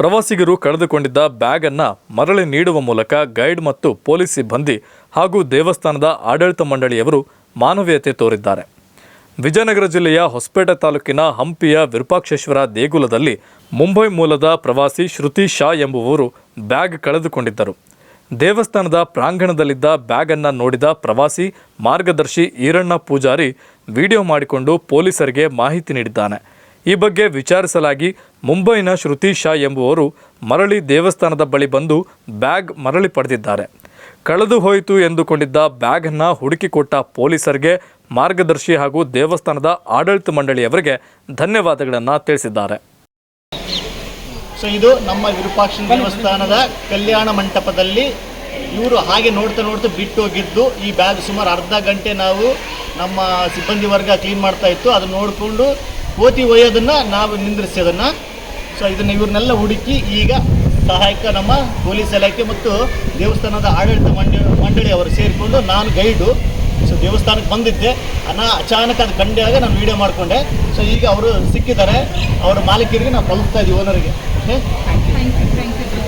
ಪ್ರವಾಸಿಗರು ಕಳೆದುಕೊಂಡಿದ್ದ ಬ್ಯಾಗ್ ಅನ್ನ ಮರಳಿ ನೀಡುವ ಮೂಲಕ ಗೈಡ್ ಮತ್ತು ಪೊಲೀಸ್ ಸಿಬ್ಬಂದಿ ಹಾಗೂ ದೇವಸ್ಥಾನದ ಆಡಳಿತ ಮಂಡಳಿಯವರು ಮಾನವೀಯತೆ ತೋರಿದ್ದಾರೆ. ವಿಜಯನಗರ ಜಿಲ್ಲೆಯ ಹೊಸಪೇಟೆ ತಾಲೂಕಿನ ಹಂಪಿಯ ವಿರೂಪಾಕ್ಷೇಶ್ವರ ದೇಗುಲದಲ್ಲಿ ಮುಂಬೈ ಮೂಲದ ಪ್ರವಾಸಿ ಶ್ರುತಿ ಶಾ ಎಂಬುವವರು ಬ್ಯಾಗ್ ಕಳೆದುಕೊಂಡಿದ್ದರು. ದೇವಸ್ಥಾನದ ಪ್ರಾಂಗಣದಲ್ಲಿದ್ದ ಬ್ಯಾಗ್ ಅನ್ನ ನೋಡಿದ ಪ್ರವಾಸಿ ಮಾರ್ಗದರ್ಶಿ ಈರಣ್ಣ ಪೂಜಾರಿ ವಿಡಿಯೋ ಮಾಡಿಕೊಂಡು ಪೊಲೀಸರಿಗೆ ಮಾಹಿತಿ ನೀಡಿದ್ದಾನೆ. ಈ ಬಗ್ಗೆ ವಿಚಾರಿಸಲಾಗಿ ಮುಂಬೈನ ಶ್ರುತಿ ಶಾ ಎಂಬುವರು ಮರಳಿ ದೇವಸ್ಥಾನದ ಬಳಿ ಬಂದು ಬ್ಯಾಗ್ ಮರಳಿ ಪಡೆದಿದ್ದಾರೆ. ಕಳೆದು ಹೋಯಿತು ಎಂದುಕೊಂಡಿದ್ದ ಬ್ಯಾಗ್ನ ಹುಡುಕಿಕೊಟ್ಟ ಪೊಲೀಸರಿಗೆ ಮಾರ್ಗದರ್ಶಿ ಹಾಗೂ ದೇವಸ್ಥಾನದ ಆಡಳಿತ ಮಂಡಳಿಯವರಿಗೆ ಧನ್ಯವಾದಗಳನ್ನು ತಿಳಿಸಿದ್ದಾರೆ. ಸೊ ಇದು ನಮ್ಮ ವಿರೂಪಾಕ್ಷ ದೇವಸ್ಥಾನದ ಕಲ್ಯಾಣ ಮಂಟಪದಲ್ಲಿ ಇವರು ಹಾಗೆ ನೋಡ್ತಾ ನೋಡ್ತಾ ಬಿಟ್ಟು ಹೋಗಿದ್ದು ಈ ಬ್ಯಾಗ್ ಸುಮಾರು ಅರ್ಧ ಗಂಟೆ ನಾವು ನಮ್ಮ ಸಿಬ್ಬಂದಿ ವರ್ಗ ಕ್ಲೀನ್ ಮಾಡ್ತಾ ಇತ್ತು. ಅದನ್ನ ನೋಡಿಕೊಂಡು ಕೋತಿ ಒಯ್ಯೋದನ್ನು ನಾವು ನಿಂದ್ರಿಸೋದನ್ನು. ಸೊ ಇದನ್ನು ಇವ್ರನ್ನೆಲ್ಲ ಹುಡುಕಿ ಈಗ ಸಹಾಯಕ ನಮ್ಮ ಪೊಲೀಸ್ ಇಲಾಖೆ ಮತ್ತು ದೇವಸ್ಥಾನದ ಆಡಳಿತ ಮಂಡಳಿ ಅವರು ಸೇರಿಕೊಂಡು ನಾನು ಗೈಡು. ಸೊ ದೇವಸ್ಥಾನಕ್ಕೆ ಬಂದಿದ್ದೆ. ಅನ್ನ ಅಚಾನಕ್ ಅದು ಕಂಡಾಗ ನಾನು ವೀಡಿಯೋ ಮಾಡಿಕೊಂಡೆ. ಸೊ ಈಗ ಅವರು ಸಿಕ್ಕಿದ್ದಾರೆ. ಅವರ ಮಾಲೀಕರಿಗೆ ನಾವು ಕಲಿಸ್ತಾ ಇದ್ದೀವಿ ಓನರಿಗೆ okay thank you thank you